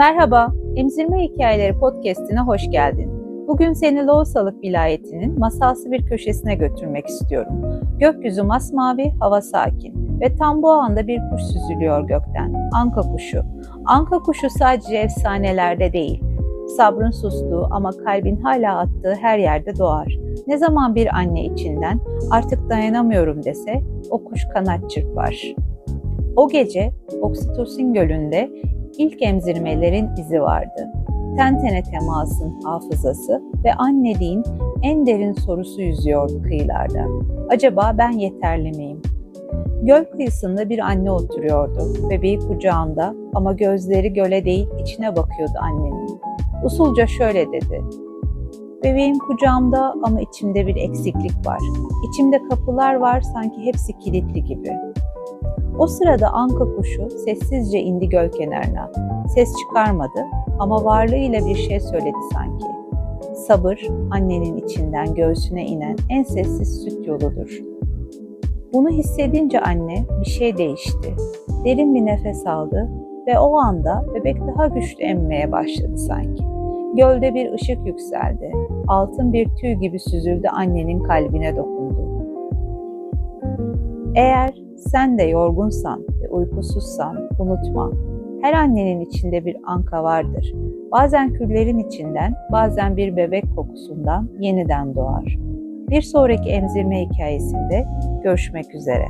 Merhaba, Emzirme Hikayeleri Podcast'ine hoş geldin. Bugün seni Loğusalık vilayetinin masalsı bir köşesine götürmek istiyorum. Gökyüzü masmavi, hava sakin ve tam bu anda bir kuş süzülüyor gökten. Anka kuşu. Anka kuşu sadece efsanelerde değil, sabrın sustuğu ama kalbin hala attığı her yerde doğar. Ne zaman bir anne içinden artık dayanamıyorum dese o kuş kanat çırpar. O gece Oksitosin Gölü'nde ilk emzirmelerin izi vardı. Ten tene temasın hafızası ve anneliğin en derin sorusu yüzüyordu kıyılarda. Acaba ben yeterli miyim? Göl kıyısında bir anne oturuyordu. Bebeği kucağında ama gözleri göle değil içine bakıyordu annenin. Usulca şöyle dedi. Bebeğim kucağımda ama içimde bir eksiklik var. İçimde kapılar var sanki hepsi kilitli gibi. O sırada anka kuşu sessizce indi göl kenarına. Ses çıkarmadı ama varlığıyla bir şey söyledi sanki. Sabır, annenin içinden göğsüne inen en sessiz süt yoludur. Bunu hissedince anne bir şey değişti. Derin bir nefes aldı ve o anda bebek daha güçlü emmeye başladı sanki. Gölde bir ışık yükseldi. Altın bir tüy gibi süzüldü annenin kalbine dokundu. Eğer sen de yorgunsan ve uykusuzsan unutma. Her annenin içinde bir anka vardır. Bazen küllerin içinden, bazen bir bebek kokusundan yeniden doğar. Bir sonraki emzirme hikayesinde görüşmek üzere.